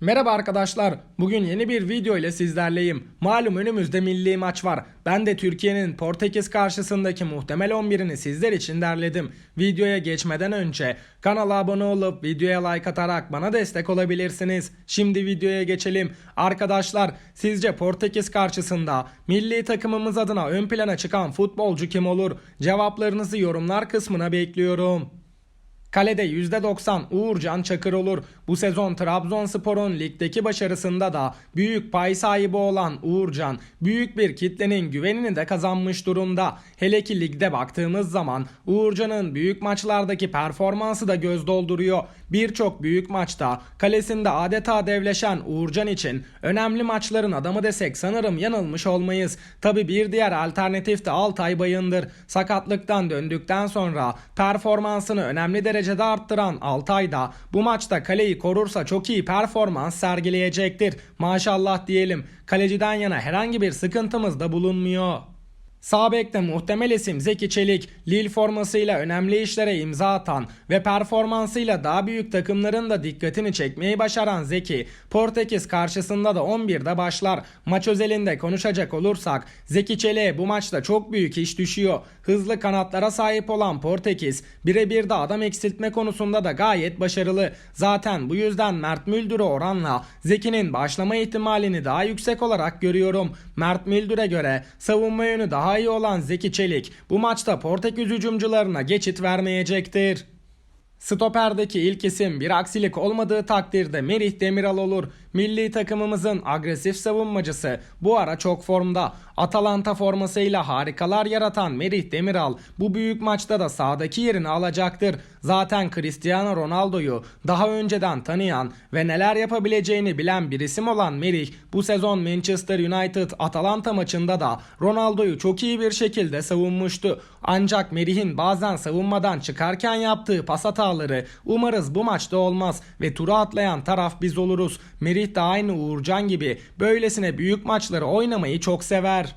Merhaba arkadaşlar. Bugün yeni bir video ile sizlerleyim. Malum önümüzde milli maç var. Ben de Türkiye'nin Portekiz karşısındaki muhtemel 11'ini sizler için derledim. Videoya geçmeden önce kanala abone olup videoya like atarak bana destek olabilirsiniz. Şimdi videoya geçelim. Arkadaşlar sizce Portekiz karşısında milli takımımız adına ön plana çıkan futbolcu kim olur? Cevaplarınızı yorumlar kısmına bekliyorum. Kalede %90 Uğurcan Çakır olur. Bu sezon Trabzonspor'un ligdeki başarısında da büyük pay sahibi olan Uğurcan büyük bir kitlenin güvenini de kazanmış durumda. Hele ki ligde baktığımız zaman Uğurcan'ın büyük maçlardaki performansı da göz dolduruyor. Birçok büyük maçta kalesinde adeta devleşen Uğurcan için önemli maçların adamı desek sanırım yanılmış olmayız. Tabi bir diğer alternatif de Altay Bayındır. Sakatlıktan döndükten sonra performansını önemli derecede arttıran Altay da bu maçta kaleyi korursa çok iyi performans sergileyecektir. Maşallah diyelim. Kaleciden yana herhangi bir sıkıntımız da bulunmuyor. Sağ bekte muhtemel isim Zeki Çelik, Lille formasıyla önemli işlere imza atan ve performansıyla daha büyük takımların da dikkatini çekmeyi başaran Zeki, Portekiz karşısında da 11'de başlar. Maç özelinde konuşacak olursak Zeki Çelik'e bu maçta çok büyük iş düşüyor. Hızlı kanatlara sahip olan Portekiz birebir de adam eksiltme konusunda da gayet başarılı. Zaten bu yüzden Mert Müldür'e oranla Zeki'nin başlama ihtimalini daha yüksek olarak görüyorum. Mert Müldür'e göre savunma yönü daha iyi olan Zeki Çelik bu maçta Portekiz hücumcularına geçit vermeyecektir. Stoperdeki ilk isim bir aksilik olmadığı takdirde Merih Demiral olur. Milli takımımızın agresif savunmacısı bu ara çok formda. Atalanta formasıyla harikalar yaratan Merih Demiral bu büyük maçta da sahadaki yerini alacaktır. Zaten Cristiano Ronaldo'yu daha önceden tanıyan ve neler yapabileceğini bilen bir isim olan Merih bu sezon Manchester United Atalanta maçında da Ronaldo'yu çok iyi bir şekilde savunmuştu. Ancak Merih'in bazen savunmadan çıkarken yaptığı pas hataları umarız bu maçta olmaz ve turu atlayan taraf biz oluruz. Merih de aynı Uğurcan gibi böylesine büyük maçları oynamayı çok sever.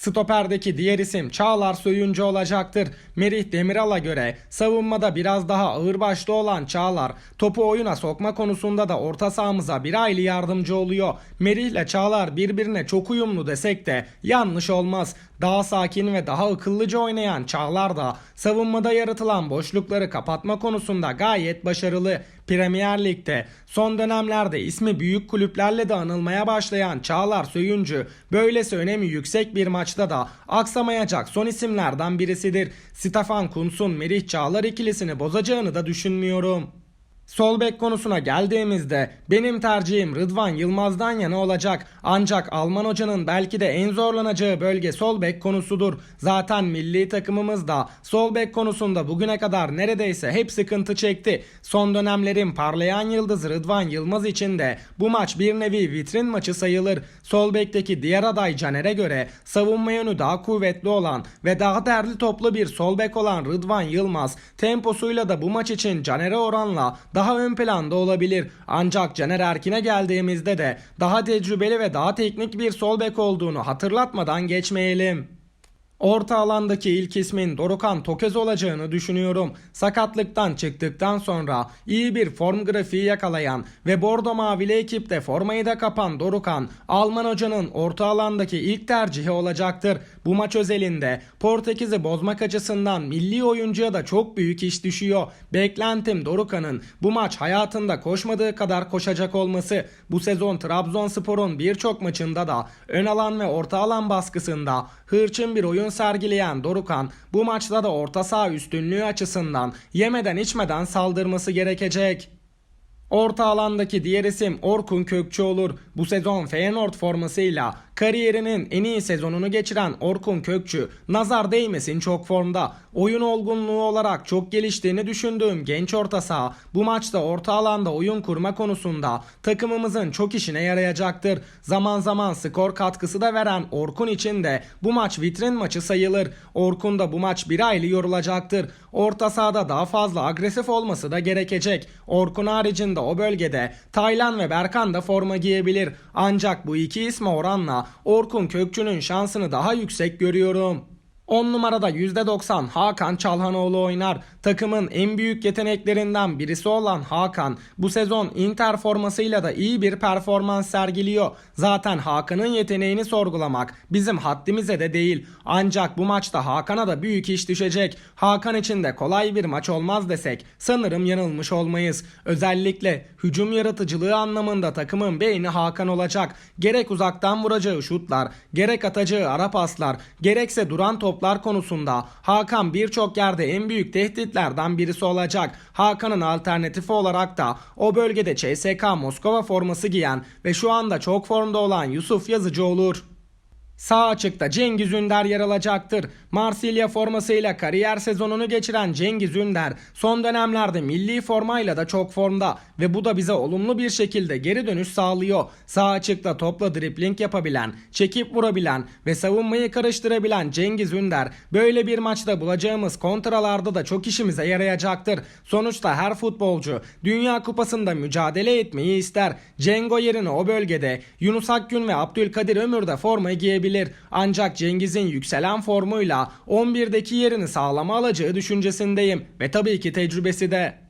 Stoperdeki diğer isim Çağlar Söyüncü olacaktır. Merih Demiral'a göre savunmada biraz daha ağırbaşlı olan Çağlar topu oyuna sokma konusunda da orta sahamıza bir aylı yardımcı oluyor. Merih ile Çağlar birbirine çok uyumlu desek de yanlış olmaz. Daha sakin ve daha akıllıca oynayan Çağlar da savunmada yaratılan boşlukları kapatma konusunda gayet başarılı. Premier Lig'de son dönemlerde ismi büyük kulüplerle de anılmaya başlayan Çağlar Söyüncü böylesi önemi yüksek bir maçta da aksamayacak son isimlerden birisidir. Stefan Kuntz'un Merih Çağlar ikilisini bozacağını da düşünmüyorum. Sol bek konusuna geldiğimizde benim tercihim Rıdvan Yılmaz'dan yana olacak. Ancak Alman hocanın belki de en zorlanacağı bölge sol bek konusudur. Zaten milli takımımız da sol bek konusunda bugüne kadar neredeyse hep sıkıntı çekti. Son dönemlerin parlayan yıldızı Rıdvan Yılmaz için de bu maç bir nevi vitrin maçı sayılır. Sol bekteki diğer aday Caner'e göre savunma yönü daha kuvvetli olan ve daha değerli toplu bir sol bek olan Rıdvan Yılmaz temposuyla da bu maç için Caner'e oranla daha ön planda olabilir. Ancak Caner Erkin'e geldiğimizde de daha tecrübeli ve daha teknik bir sol bek olduğunu hatırlatmadan geçmeyelim. Orta alandaki ilk ismin Dorukan Tokez olacağını düşünüyorum. Sakatlıktan çıktıktan sonra iyi bir form grafiği yakalayan ve Bordo Mavili ekipte formayı da kapan Dorukan, Alman hocanın orta alandaki ilk tercihi olacaktır. Bu maç özelinde Portekiz'i bozmak açısından milli oyuncuya da çok büyük iş düşüyor. Beklentim Dorukan'ın bu maç hayatında koşmadığı kadar koşacak olması. Bu sezon Trabzonspor'un birçok maçında da ön alan ve orta alan baskısında hırçın bir oyun sergileyen Dorukan bu maçta da orta saha üstünlüğü açısından yemeden içmeden saldırması gerekecek. Orta alandaki diğer isim Orkun Kökçü olur. Bu sezon Feyenoord formasıyla kariyerinin en iyi sezonunu geçiren Orkun Kökçü nazar değmesin çok formda. Oyun olgunluğu olarak çok geliştiğini düşündüğüm genç orta saha bu maçta orta alanda oyun kurma konusunda takımımızın çok işine yarayacaktır. Zaman zaman skor katkısı da veren Orkun için de bu maç vitrin maçı sayılır. Orkun da bu maç bir aylı yorulacaktır. Orta sahada daha fazla agresif olması da gerekecek. Orkun haricinde o bölgede Taylan ve Berkan da forma giyebilir. Ancak bu iki isme oranla Orkun Kökçü'nün şansını daha yüksek görüyorum. 10 numarada %90 Hakan Çalhanoğlu oynar. Takımın en büyük yeteneklerinden birisi olan Hakan bu sezon Inter formasıyla da iyi bir performans sergiliyor. Zaten Hakan'ın yeteneğini sorgulamak bizim haddimize de değil. Ancak bu maçta Hakan'a da büyük iş düşecek. Hakan için de kolay bir maç olmaz desek sanırım yanılmış olmayız. Özellikle hücum yaratıcılığı anlamında takımın beyni Hakan olacak. Gerek uzaktan vuracağı şutlar, gerek atacağı ara paslar, gerekse duran toplar konusunda Hakan birçok yerde en büyük tehditlerden birisi olacak. Hakan'ın alternatifi olarak da o bölgede CSK Moskova forması giyen ve şu anda çok formda olan Yusuf Yazıcı olur. Sağ açıkta Cengiz Ünder yer alacaktır. Marsilya formasıyla kariyer sezonunu geçiren Cengiz Ünder son dönemlerde milli formayla da çok formda ve bu da bize olumlu bir şekilde geri dönüş sağlıyor. Sağ açıkta topla dripling yapabilen, çekip vurabilen ve savunmayı karıştırabilen Cengiz Ünder böyle bir maçta bulacağımız kontralarda da çok işimize yarayacaktır. Sonuçta her futbolcu Dünya Kupası'nda mücadele etmeyi ister. Cengo yerine o bölgede Yunus Akgün ve Abdülkadir Ömür de formayı giyebilir. Ancak Cengiz'in yükselen formuyla 11'deki yerini sağlama alacağı düşüncesindeyim ve tabii ki tecrübesi de.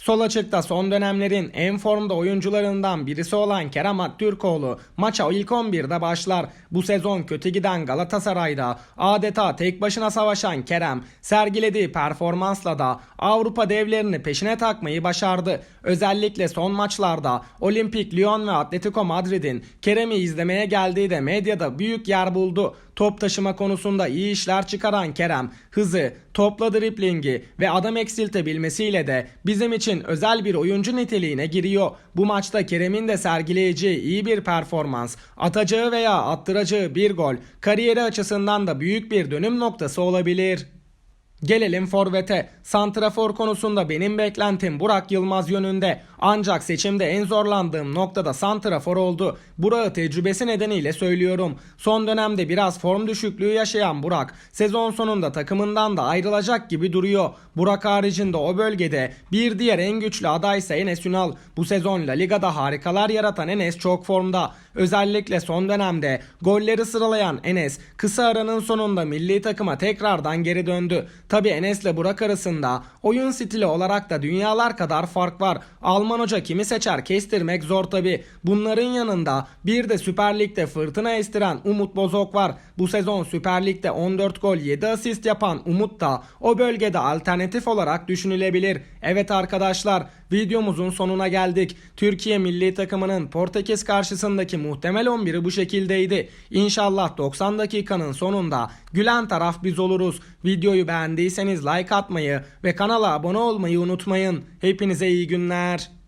Sol açıkta son dönemlerin en formda oyuncularından birisi olan Kerem Aktürkoğlu maça ilk 11'de başlar. Bu sezon kötü giden Galatasaray'da adeta tek başına savaşan Kerem sergilediği performansla da Avrupa devlerini peşine takmayı başardı. Özellikle son maçlarda Olimpik Lyon ve Atletico Madrid'in Kerem'i izlemeye geldiği de medyada büyük yer buldu. Top taşıma konusunda iyi işler çıkaran Kerem, hızı, topla driplingi ve adam eksiltebilmesiyle de bizim için özel bir oyuncu niteliğine giriyor. Bu maçta Kerem'in de sergileyeceği iyi bir performans, atacağı veya attıracağı bir gol, kariyeri açısından da büyük bir dönüm noktası olabilir. Gelelim forvete. Santrafor konusunda benim beklentim Burak Yılmaz yönünde. Ancak seçimde en zorlandığım noktada santrafor oldu. Burak'ı tecrübesi nedeniyle söylüyorum. Son dönemde biraz form düşüklüğü yaşayan Burak sezon sonunda takımından da ayrılacak gibi duruyor. Burak haricinde o bölgede bir diğer en güçlü aday ise Enes Ünal. Bu sezon La Liga'da harikalar yaratan Enes çok formda. Özellikle son dönemde golleri sıralayan Enes kısa aranın sonunda milli takıma tekrardan geri döndü. Tabi Enes'le Burak arasında oyun stili olarak da dünyalar kadar fark var. Alman hoca kimi seçer kestirmek zor tabi. Bunların yanında bir de Süper Lig'de fırtına estiren Umut Bozok var. Bu sezon Süper Lig'de 14 gol 7 asist yapan Umut da o bölgede alternatif olarak düşünülebilir. Evet arkadaşlar videomuzun sonuna geldik. Türkiye milli takımının Portekiz karşısındaki muhtemel 11'i bu şekildeydi. İnşallah 90 dakikanın sonunda gülen taraf biz oluruz. Videoyu beğendiyseniz like atmayı ve kanala abone olmayı unutmayın. Hepinize iyi günler.